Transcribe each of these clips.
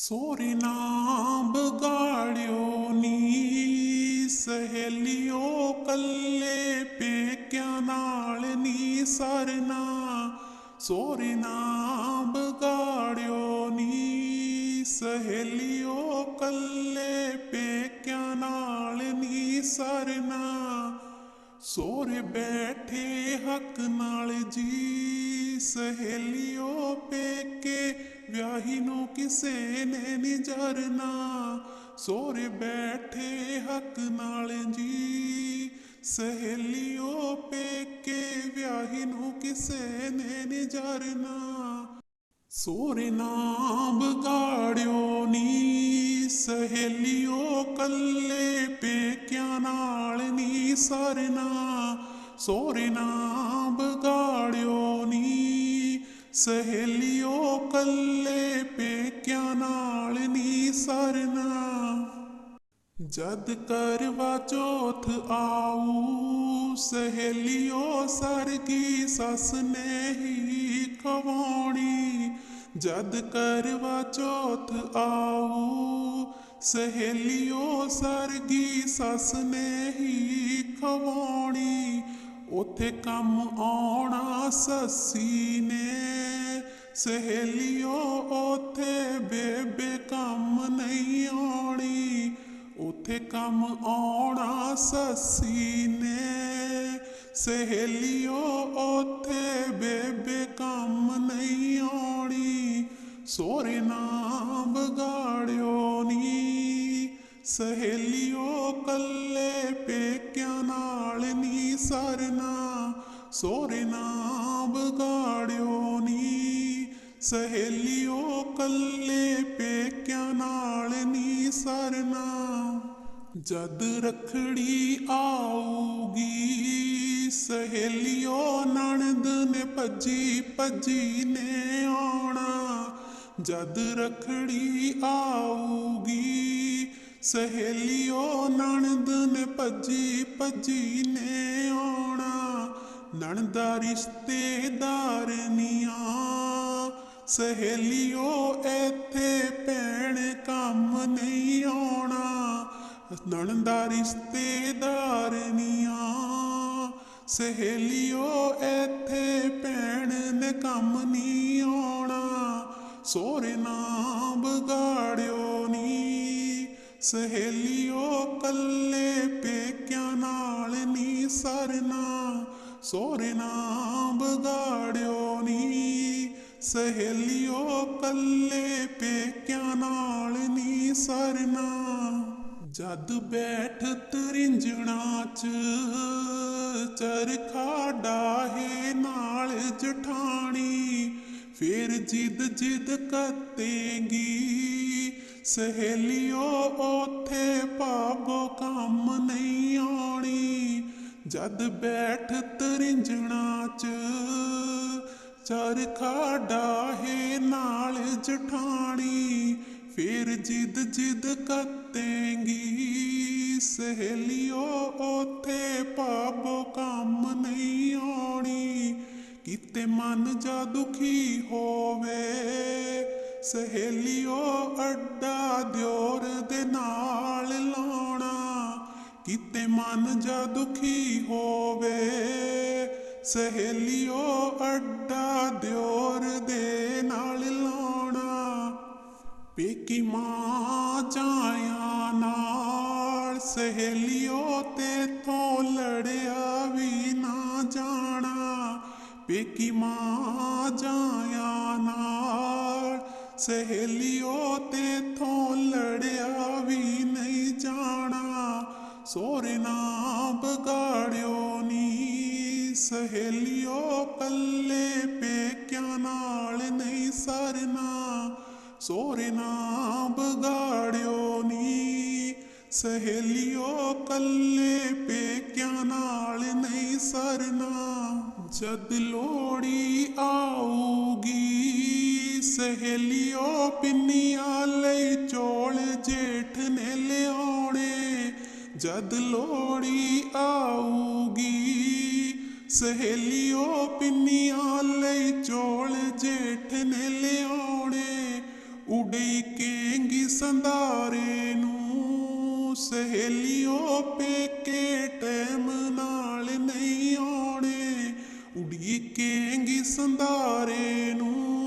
Sorry ਨਾ ਬਗਾੜਿਓ ਨੀ, ਸਹੇਲਿਓ ਕੱਲੇ ਪੇਕਿਆਂ ਨਾਲ ਨੀ ਸਰਨਾ। ਸੋਰੀ ਨਾ ਬਗਾੜਿਓ ਨੀ, ਸਹੇਲਿਓ ਕੱਲੇ ਪੇਕਿਆਂ ਨਾਲ ਨੀ ਸਰਨਾ। ਸੋਰੇ ਬੈਠੇ ਹੱਕ ਨਾਲ ਜੀ ਸਹੇਲਿਓ, ਪੇਕੇ ਵਿਆਹੀ ਨੂੰ ਕਿਸੇ ਨੇ ਨੀ ਜਰਨਾ। ਸੋਰੇ ਬੈਠੇ ਹੱਕ ਨਾਲ ਜੀ। ਸਹੇਲਿਓ, ਪੇਕੇ ਵਿਆਹੀ ਨੂੰ ਕਿਸੇ ਨੇ ਨੀ ਜਰਨਾ। ਸੋਰੇ ਨਾਮ ਬਗਾੜਿਓ ਨੀ। ਸਹੇਲਿਓ, ਕੱਲੇ ਪੇਕਿਆਂ ਨਾਲ ਨੀ ਸਰਨਾ। ਸੋਰੇ ਨਾਮ ਬਗਾੜਿਓ ਸਹੇਲਿਓ, ਕੱਲੇ ਪੇਕਿਆਂ ਨਾਲ ਨੀ ਸਰਨਾ। ਜਦ ਕਰਵਾ ਚੌਥ ਆਊ, ਸਹੇਲਿਓ, ਸਰਗੀ ਸੱਸ ਨੇ ਹੀ ਖਵਾਉਣੀ। ਜਦ ਕਰਵਾ ਚੌਥ ਆਊ, ਸਹੇਲਿਓ, ਸਰਗੀ ਸੱਸ ਨੇ ਹੀ ਖਵਾਉਣੀ। ਉਥੇ ਕੰਮ ਆਉਣਾ ਸੱਸੀ ਨੇ। ਸਹੇਲਿਓ, ਉਥੇ ਬੇਬੇ ਕੰਮ ਨਹੀਂ ਆਉਣੀ। ਉਥੇ ਕੰਮ ਆਉਣਾ ਸੱਸੀ ਨੇ। ਸਹੇਲਿਓ, ਉਥੇ ਬੇਬੇ ਕੰਮ ਨਹੀਂ ਆਉਣੀ। ਸੋਰੇ ਨਾ ਬਗਾੜਿਓ ਨੀ। ਸਹੇਲਿਓ, ਕੱਲੇ ਪੇਕਿਆਂ ਨਾਲ ਨੀ ਸਰਨਾ ਸੋਰੇ ਨਾ ਬਗਾੜਿਓ ਨੀ। ਸਹੇਲਿਓ, ਕੱਲੇ ਪੇਕਿਆਂ ਨਾਲ ਨੀ ਸਰਨਾ, ਜਦ ਰਖੜੀ ਆਊਗੀ। ਸਹੇਲਿਓ, ਨਣਦ ਨੇ ਭੱਜੀ ਭੱਜੀ ਨੇ ਆਉਣਾ, ਜਦ ਰਖੜੀ ਆਊਗੀ। ਸਹੇਲੀਓ, ਨਣਦ ਨੇ ਭੱਜੀ ਭੱਜੀ ਨੇ ਆਉਣਾ। ਨਣਦਾ ਰਿਸ਼ਤੇਦਾਰ ਨੀਆਂ ਸਹੇਲਿਓ, ਇੱਥੇ ਭੈਣ ਕੰਮ ਨਹੀਂ ਆਉਣਾ। ਨਣਦਾ ਰਿਸ਼ਤੇਦਾਰ ਨੀਆਂ ਸਹੇਲਿਓ, ਇੱਥੇ ਭੈਣ ਨੇ ਕੰਮ ਨਹੀਂ ਆਉਣਾ। ਸੋਰੇ ਨਾ ਬਗਾੜਿਓ ਸਹੇਲਿਓ, ਕੱਲੇ ਪੇਕਿਆਂ ਨਾਲ ਨੀ ਸਰਨਾ ਸੋਰੇ ਨਾ ਬਗਾੜਿਓ ਨੀ। ਸਹੇਲਿਓ, ਕੱਲੇ ਪੇਕਿਆਂ ਨਾਲ ਨੀ ਸਰਨਾ, ਜਦ ਬੈਠ ਤਰਿੰਜਣਾ ਚ, ਚਰਖਾ ਡਾਹੇ ਨਾਲ ਜਠਾਣੀ, ਫਿਰ ਜਿੱਦ ਜਿੱਦ ਕੱਤੇਗੀ ਸਹੇਲਿਓ, ਉਥੇ ਭਾਗੋ ਕੰਮ ਨਹੀਂ ਆਉਣੀ। ਜਦ ਬੈਠ ਤਰਿੰਜਣਾ ਚ, ਚਰਖਾ ਡਾਹੇ ਨਾਲ ਜਠਾਣੀ। ਫਿਰ ਜਿੱਦ ਜਿੱਦ ਕੱਤੇਗੀ, ਸਹੇਲਿਓ, ਉਥੇ ਭਾਗੋ ਕੰਮ ਨਹੀਂ ਆਉਣੀ। ਕਿਤੇ ਮਨ ਜਾ ਦੁਖੀ ਹੋਵੇ ਸਹੇਲਿਓ, ਅੱਡਾ ਦਿਓਰ ਦੇ ਨਾਲ ਲਾਉਣਾ। ਕਿਤੇ ਮਨ ਜਾ ਦੁਖੀ ਹੋਵੇ, ਸਹੇਲਿਓ, ਅੱਡਾ ਦਿਓਰ ਦੇ ਨਾਲ ਲਾਉਣਾ। ਪੇਕੀ ਮਾਂ ਜਾਇਆ ਨਾਲ, ਸਹੇਲਿਓ ਤੇ ਤੋਂ ਲੜਿਆ ਵੀ ਨਾ ਜਾਣਾ। ਪੇਕੀ ਮਾਂ ਜਾਇਆ ਨਾਲ ਸਹੇਲਿਓ ਤੇ ਤੋਂ ਲੜਿਆ ਵੀ ਨਹੀਂ ਜਾਣਾ। ਸੋਰੇ ਨਾ ਬਗਾੜਿਓ ਨੀ। ਸਹੇਲਿਓ, ਕੱਲੇ ਪੇਕਿਆਂ ਨਾਲ ਨਹੀਂ ਸਰਨਾ। ਸੋਰੇ ਨਾ ਬਗਾੜਿਓ ਨੀ। ਸਹੇਲਿਓ, ਕੱਲੇ ਪੇਕਿਆਂ ਨਾਲ ਨਹੀਂ ਸਰਨਾ। ਜਦ ਲੋੜੀ ਆਊਗੀ ਸਹੇਲੀਓ, ਪਿੰਨੀਆਂ ਲਈ ਚੋਲ ਜੇਠ ਨੇ ਲਿਆਉਣੇ। ਜਦ ਲੋੜੀ ਆਊਗੀ, ਸਹੇਲੀਓ, ਪਿੰਨੀਆਂ ਲਈ ਚੋਲ ਜੇਠ ਨੇ ਲਿਆਉਣੇ। ਉਡੀਕੇਂਗੀ ਸੰਧਾਰੇ ਨੂੰ, ਸਹੇਲੀਓ, ਪੇਕੇ ਟੈਮ ਨਾਲ ਨਹੀਂ ਆਉਣੇ। ਉਡੀਕੇਂਗੀ ਸੰਧਾਰੇ ਨੂੰ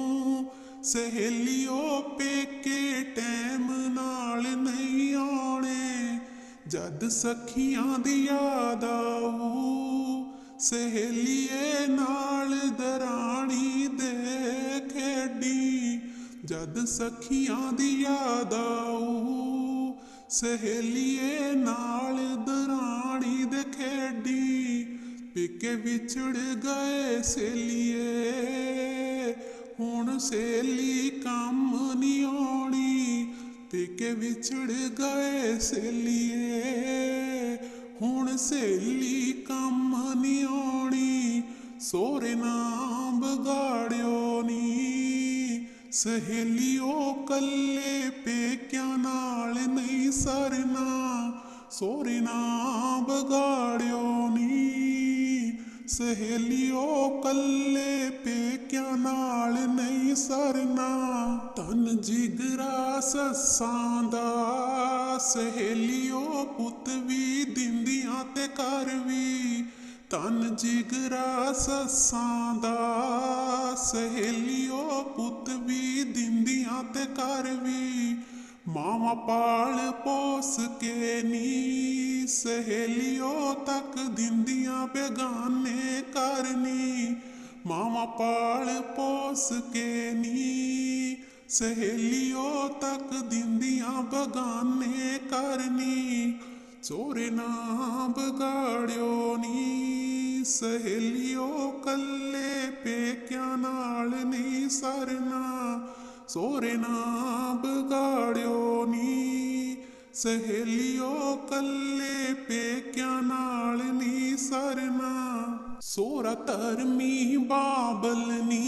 ਸਹੇਲਿਓ, ਪੇਕੇ ਟੈਮ ਨਾਲ ਨਹੀਂ ਆਉਣੇ। ਜਦ ਸਖੀਆਂ ਦੀ ਯਾਦ ਆਊ, ਸਹੇਲੀਏ ਨਾਲ ਦਰਾਣੀ ਦੇ ਖੇਡੀ ਜਦ ਸਖੀਆਂ ਦੀ ਯਾਦ ਆਊ, ਸਹੇਲੀਏ ਨਾਲ ਦਰਾਣੀ ਦੇ ਖੇਡੀ ਪਿੱਕੇ ਵਿਛੜ ਗਏ ਸਹੇਲੀਏ ਹੁਣ ਸੇਲੀ ਕੰਮ ਨਹੀਂ ਆਉਣੀ ਪਿੱਕੇ ਵਿਛੜ ਗਏ ਸੇਲੀਏ। ਹੁਣ ਸੇਲੀ ਕੰਮ ਨਹੀਂ ਆਉਣੀ ਸੋਰੇ ਨਾ ਬਗਾੜਿਓ ਨੀ। ਸਹੇਲਿਓ ਕੱਲੇ ਪੇਕਿਆਂ ਨਾਲ ਨਹੀਂ ਸਰਨਾ ਸੋਰੇ ਨਾ ਬਗਾੜਿਓ ਨੀ। ਸਹੇਲਿਓ, ਕੱਲੇ ਪੇਕਿਆਂ ਨਾਲ ਨਹੀਂ ਸਰਨਾ। ਤਨ ਜਿਗਰਾ ਸੱਸਾਂ ਦਾ। ਸਹੇਲਿਓ, ਪੁੱਤ ਵੀ ਦਿੰਦੀਆਂ ਤੇ ਘਰ ਵੀ। ਤਨ ਜਿਗਰਾ ਸੱਸਾਂ ਦਾ। ਸਹੇਲਿਓ, ਪੁੱਤ ਵੀ ਦਿੰਦੀਆਂ ਤੇ ਘਰ ਵੀ। ਮਾਵਾ ਪਾਲ ਪੋਸ ਕੇ ਨੀ ਸਹੇਲਿਓ ਤੱਕ ਦਿੰਦੀਆਂ ਬੇਗਾਨੇ ਕਰਨੀ ਮਾਵਾ ਪਾਲ ਪੋਸ ਕੇ ਨੀ ਸਹੇਲਿਓ ਤੱਕ ਦਿੰਦੀਆਂ ਬਗਾਨੇ ਕਰਨੀ ਚੋਰੇ ਨਾ ਬਗਾੜਿਓ ਨੀ ਸਹੇਲਿਓ ਕੱਲੇ ਪੇਕਿਆਂ ਨਾਲ ਨਹੀਂ ਸਰਨਾ। ਸੋਰੇ ਨਾ ਬਗਾੜਿਓ ਨੀ ਸਹੇਲਿਓ ਕੱਲੇ ਪੇਕਿਆਂ ਨਾਲ ਨਹੀਂ ਸਰਨਾ ਸੋਰਾ ਧਰਮੀ ਬਾਬਲ ਨੀ।